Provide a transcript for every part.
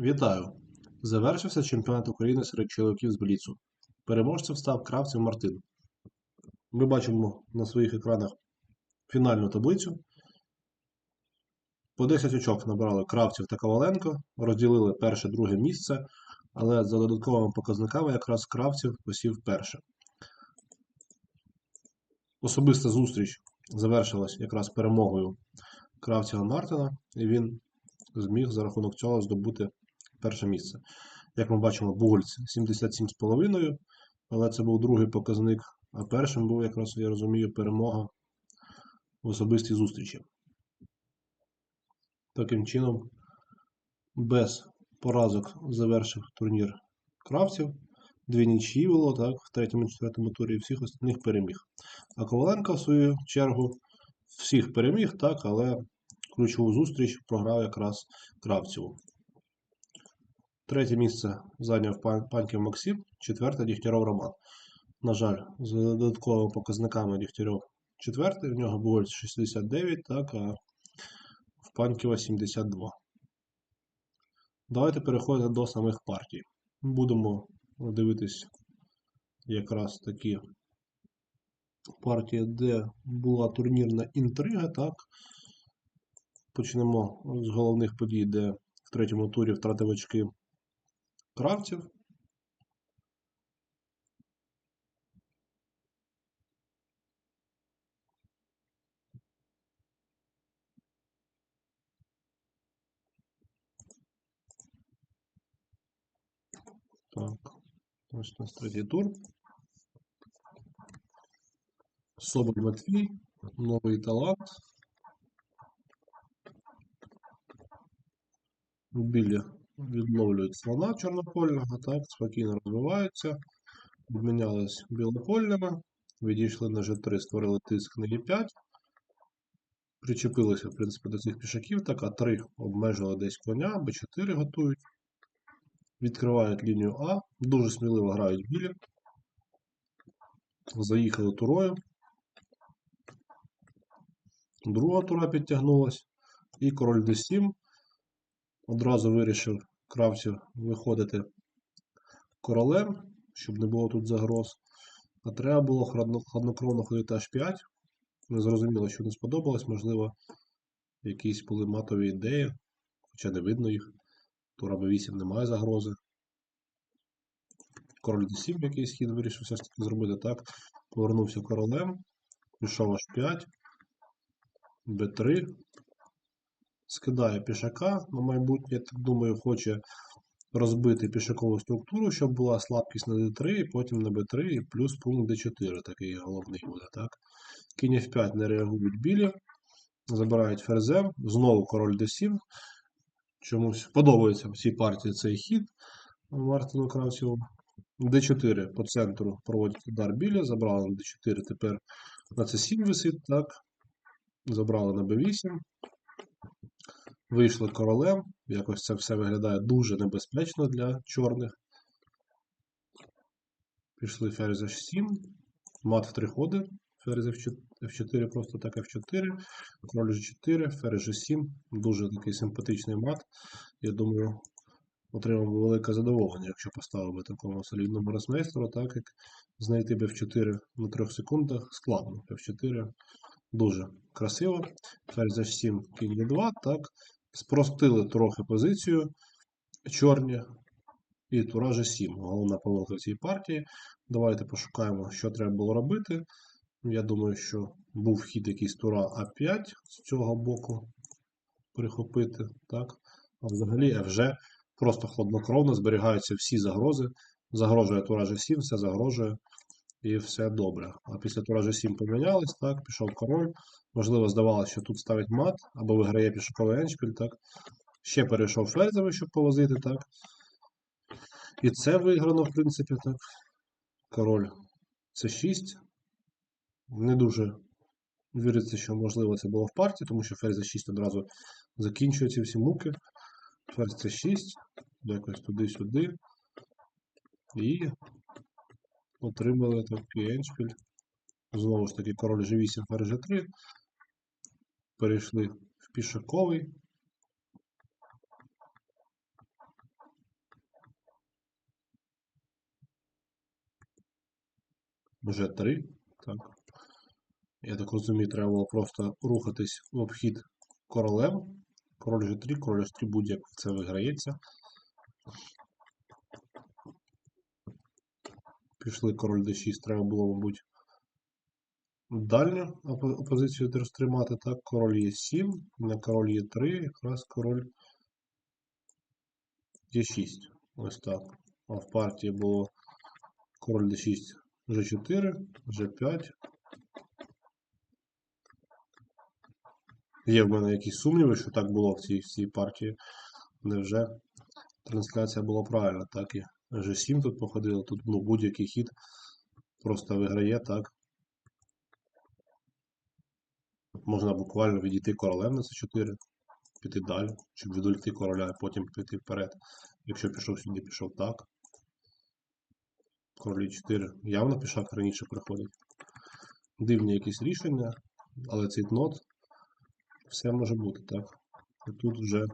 Вітаю! Завершився чемпіонат України серед чоловіків з Бліцу. Переможцем став Кравців Мартин. Ми бачимо на своїх екранах фінальну таблицю. По 10 очок набрали Кравців та Коваленко, розділили перше-друге місце, але за додатковими показниками якраз Кравців посів перше. Особиста зустріч завершилась якраз перемогою Кравцева Мартина, і він зміг за рахунок цього здобути перше місце. Як ми бачимо, Бугольц 77,5, але це був другий показник, а першим був, якраз, я розумію, перемога в особистій зустрічі. Таким чином, без поразок завершив турнір кравців. Дві нічиї було, так, в третьому і четвертому турі всіх остальних переміг. А Коваленко, в свою чергу, всіх переміг, так, але ключову зустріч програв якраз Кравцеву. Третє місце зайняв пан- Паньків Максим, четверте Дігтяров Роман. На жаль, з додатковими показниками Дігтяров четвертий, в нього було 69, так, а в Паньківа 72. Давайте переходити до самих партій. Будемо дивитись якраз такі партії, де була турнірна інтрига, так. Почнемо з головних подій, де в третьому турі втратив очки Кравців. Так, ось у нас третій тур. Соболь Матвій, новий талант. Білі Відловлюють слона чорнопольного, так, спокійно розвиваються. Обмінялись білопольними, відійшли на G3, створили тиск на E5. Причепилися, в принципі, до цих пішаків, так, а 3 обмежили десь коня, Б4 готують. Відкривають лінію А, дуже сміливо грають білі. Заїхали турою. Друга тура підтягнулась. І король d7. Одразу вирішив кравців виходити королем, щоб не було тут загроз. А треба було хладнокровно ходити H5. Не зрозуміло, що не сподобалось. Можливо, якісь були матові ідеї, хоча не видно їх. Тура b8 немає загрози. Король d7 якийсь хід вирішив все ж таки зробити так. Повернувся королем, пішов h5, b3, скидає пішака. На майбутнє, я так думаю, хоче розбити пішакову структуру, щоб була слабкість на d3, і потім на b3, і плюс пункт d4, такий головний буде. так. Кінь f5 не реагують білі, забирають ферзем, знову король d7. Чомусь подобається в цій партії цей хід Мартину Кравцеву. d4 по центру проводять удар біля, забрали на d4, тепер на c7 висить, так. Забрали на b8. Вийшли королем. Якось це все виглядає дуже небезпечно для чорних. Пішли ферзь h7. Мат в три ходи. Ферзь f4, просто так f4. Король g4, ферзь g7. Дуже такий симпатичний мат. Я думаю, отримав велике задоволення, якщо поставив би такому солідному росмейстеру, так як знайти б f4 на 3 секундах складно. f4 дуже красиво. Ферзь h7, кінь e2, так. Спростили трохи позицію чорні. І тура G7. Головна помилка цій партії. Давайте пошукаємо, що треба було робити. Я думаю, що був хід якийсь тура А5 з цього боку прихопити. так. А взагалі FG просто хладнокровно зберігаються всі загрози. Загрожує тура G7, все загрожує і все добре. А після тура G7 помінялись, так, пішов король. Можливо, здавалося, що тут ставить мат, або виграє пішоковий еншпіль, так. Ще перейшов ферзевий, щоб повозити, так. І це виграно, в принципі, так. Король С6. Не дуже віриться, що можливо це було в партії, тому що ферзь С6 одразу закінчує ці всі муки. Ферзь С6, якось туди-сюди. І отримали такий еншпіль. Знову ж таки, король G8, ферзь G3. Перейшли в пішаковий. G3. так. Я так розумію, треба було просто рухатись в обхід королем. Король G3, король G3 будь-як це виграється. Пішли король D6, треба було, мабуть, дальню опозицію теж тримати. Так, король Е7, на король Е3, якраз король Е6. Ось так. А в партії було король D6, G4, G5. Є в мене якісь сумніви, що так було в цій, в цій партії. Невже трансляція була правильна, так і G7 тут походило, тут ну, будь-який хід просто виграє, так. Можна буквально відійти королем на c4, піти далі, щоб відволікти короля, а потім піти вперед. Якщо пішов сюди, пішов так. Королі 4 явно пішак раніше приходить. Дивні якісь рішення, але цей нот все може бути, так. І тут вже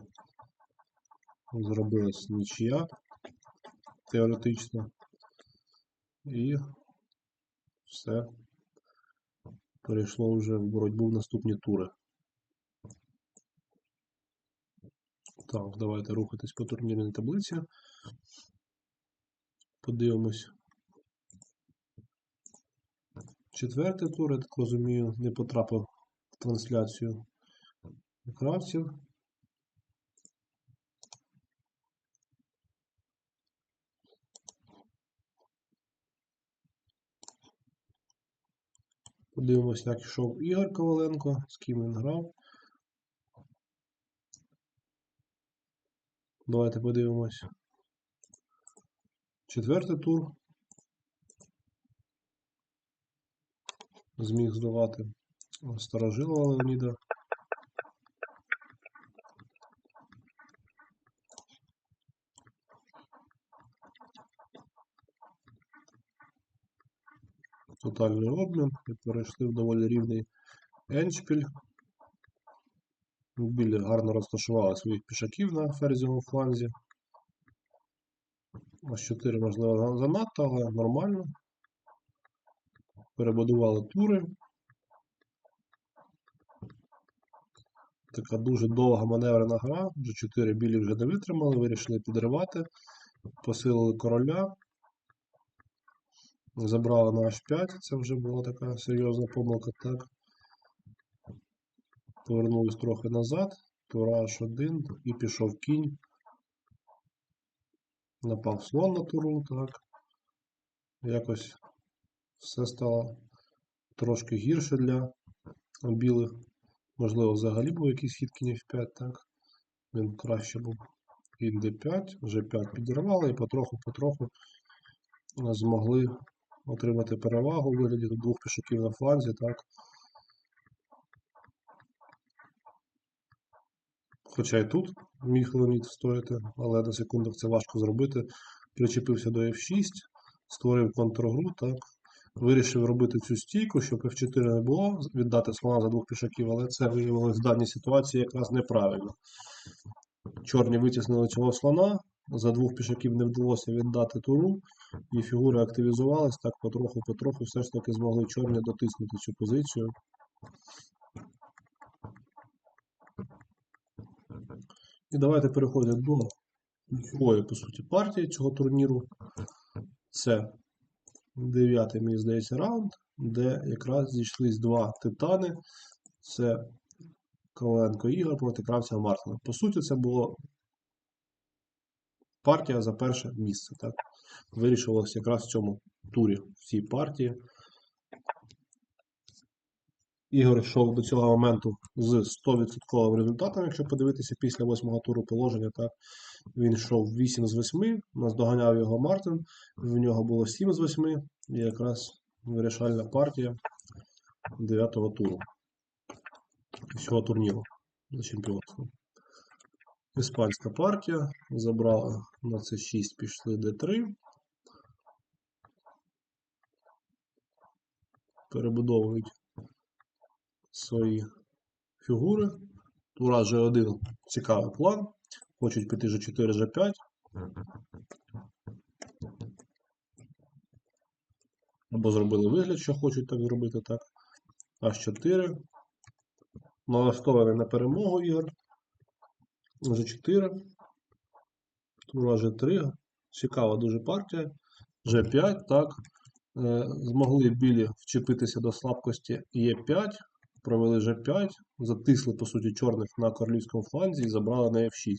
зробилась нічия теоретично. І все перейшло вже в боротьбу в наступні тури. Так, давайте рухатись по турнірній таблиці. Подивимось. Четвертий тур, я так розумію, не потрапив в трансляцію кравців. Подивимось, як йшов Ігор Коваленко, з ким він грав. Давайте подивимось. Четвертий тур. Зміг здавати старожилого Леоніда. Тотальний обмін і перейшли в доволі рівний еншпіль. Білі гарно розташували своїх пішаків на ферзівому фланзі. Ось 4, можливо, занадто, але нормально. Перебудували тури. Така дуже довга маневрена гра. Вже 4 білі вже не витримали, вирішили підривати, посилили короля. Забрали на H5, це вже була така серйозна помилка, так. Повернулись трохи назад, тура H1 і пішов кінь. Напав слон на туру, так. Якось все стало трошки гірше для білих. Можливо, взагалі був якийсь хід кінь F5, так. Він краще був. Кінь D5, G5 підірвали і потроху-потроху змогли отримати перевагу у вигляді двох пішаків на фланзі, так. Хоча і тут міг Леонід встояти, але на секундах це важко зробити. Причепився до F6, створив контргру, так. Вирішив робити цю стійку, щоб F4 не було, віддати слона за двох пішаків, але це виявилось в даній ситуації якраз неправильно. Чорні витіснили цього слона, за двох пішаків не вдалося віддати туру, і фігури активізувались, так потроху-потроху все ж таки змогли чорні дотиснути цю позицію. І давайте переходимо до ключової, по суті, партії цього турніру. Це дев'ятий, мені здається, раунд, де якраз зійшлись два титани. Це Коваленко Ігор проти Кравця Мартина. По суті, це було партія за перше місце. Так? Вирішувалося якраз в цьому турі, в цій партії. Ігор йшов до цього моменту з 100% результатом, якщо подивитися після восьмого туру положення, так він йшов 8 з 8, наздоганяв його Мартин, в нього було 7 з 8, і якраз вирішальна партія 9-го туру цього турніру за чемпіонство. Іспанська партія забрала на c6, пішли d3. Перебудовують свої фігури. Тура G1 цікавий план. Хочуть піти G4, G5. Або зробили вигляд, що хочуть так зробити, так. H4. Налаштований на перемогу ігор. G4. Тура G3. Цікава дуже партія. G5, так. Е, Змогли білі вчепитися до слабкості Е5, провели G5, затисли, по суті, чорних на королівському фланзі і забрали на F6.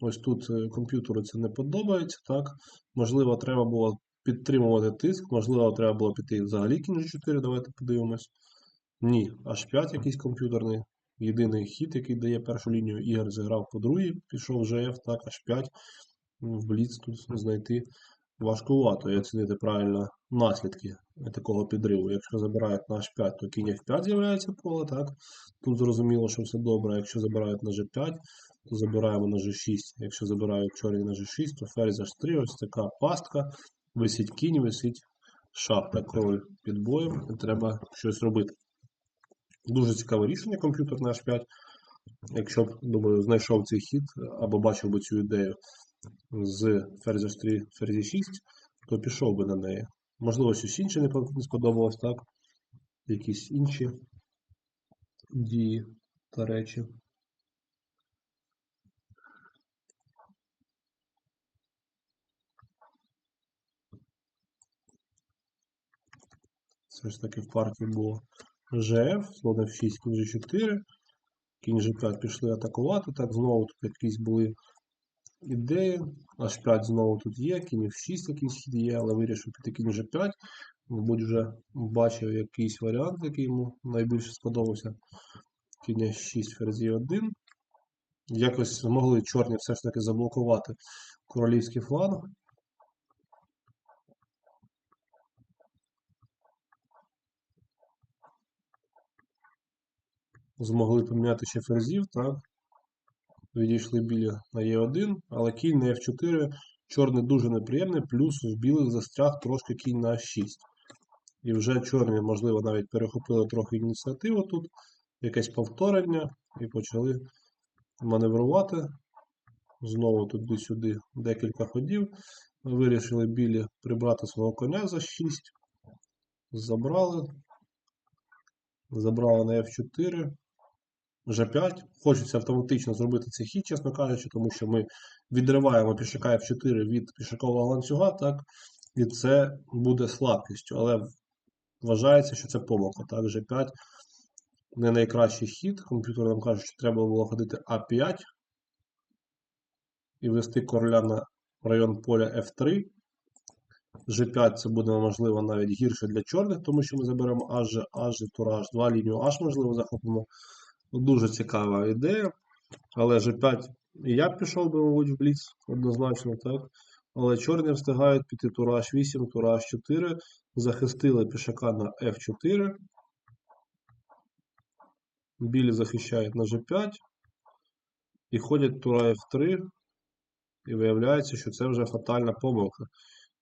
Ось тут е, комп'ютеру це не подобається, так. Можливо, треба було підтримувати тиск, можливо, треба було піти взагалі кінь G4, давайте подивимось. Ні, H5 якийсь комп'ютерний. Єдиний хід, який дає першу лінію ігор, зіграв по другій, пішов GF, так, H5. Ну, В бліц тут знайти важкувато і оцінити правильно наслідки такого підриву. Якщо забирають на H5, то кінь F5 з'являється поле, так? Тут зрозуміло, що все добре. Якщо забирають на G5, то забираємо на G6. Якщо забирають чорні на G6, то ферзь H3, ось така пастка. Висить кінь, висить шах та король під боєм, і треба щось робити. Дуже цікаве рішення комп'ютер на H5. Якщо б, думаю, знайшов цей хід або бачив би цю ідею з ферзь H3, ферзь 6, то пішов би на неї. Можливо, щось інше не сподобалось, так? Якісь інші дії та речі. Все ж таки в партії було ЖФ, слон F6, кінь G4, кінь G5 пішли атакувати. Так, знову тут якісь були ідеї. H5 знову тут є, кінь F6 якийсь хід є, але вирішив піти кінь G5. Мабуть, вже бачив якийсь варіант, який йому найбільше сподобався. Кінь H6, ферзь 1. Якось змогли чорні все ж таки заблокувати королівський фланг. Змогли поміняти ще ферзів, так? Відійшли білі на Е1, але кінь на F4 чорний дуже неприємний, плюс в білих застряг трошки кінь на H6. І вже чорні, можливо, навіть перехопили трохи ініціативу тут, якесь повторення, і почали маневрувати. Знову туди-сюди декілька ходів. Вирішили білі прибрати свого коня за 6. Забрали. Забрали на F4. G5. Хочеться автоматично зробити цей хід, чесно кажучи, тому що ми відриваємо пішака F4 від пішакового ланцюга, так, і це буде слабкістю. Але вважається, що це помилка. Так, G5 не найкращий хід. Комп'ютер нам каже, що треба було ходити А5 і вести короля на район поля F3. G5 це буде, можливо, навіть гірше для чорних, тому що ми заберемо H, H, тура H2, лінію H, можливо, захопимо. Дуже цікава ідея. Але G5 і я пішов би, мабуть, в бліц, однозначно, так. Але чорні встигають піти тура H8, тура H4, захистили пішака на F4. Білі захищають на G5 і ходять тура F3. І виявляється, що це вже фатальна помилка.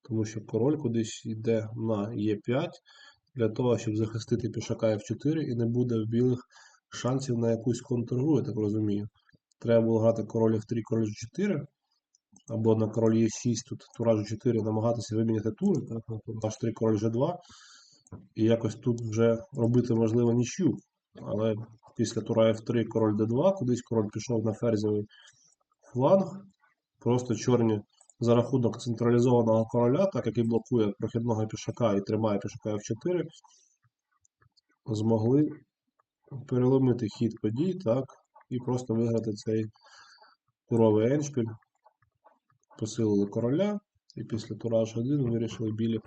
Тому що король кудись йде на Е5 для того, щоб захистити пішака F4 і не буде в білих шансів на якусь контргру, я так розумію. Треба було грати король F3, король G4, або на король Е6, тут тура G4 намагатися виміняти тури, так, на тур H3, король G2, і якось тут вже робити можливо нічю. Але після тура F3, король D2, кудись король пішов на ферзовий фланг. Просто чорні за рахунок централізованого короля, так який блокує прохідного пішака і тримає пішака F4, змогли переломити хід подій, так, і просто виграти цей туровий еншпіль. Посилили короля, і після тура H1 вирішили білі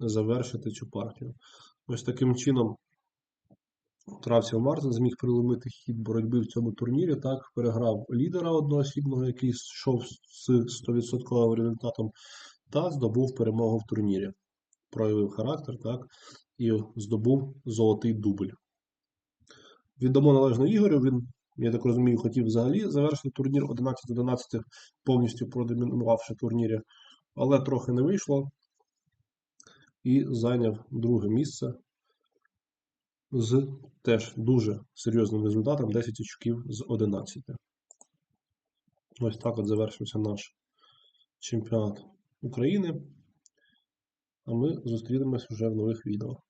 завершити цю партію. Ось таким чином Травсів Мартин зміг приломити хід боротьби в цьому турнірі. Так, переграв лідера одноосібного, який йшов з 100% результатом, та здобув перемогу в турнірі. Проявив характер, так, і здобув золотий дубль. Відомо належно Ігорю. Він, я так розумію, хотів взагалі завершити турнір 11-11, повністю продомінувавши турнірі, але трохи не вийшло. І зайняв друге місце з теж дуже серйозним результатом 10 очків з 11. Ось так от завершився наш чемпіонат України. А ми зустрінемось вже в нових відео.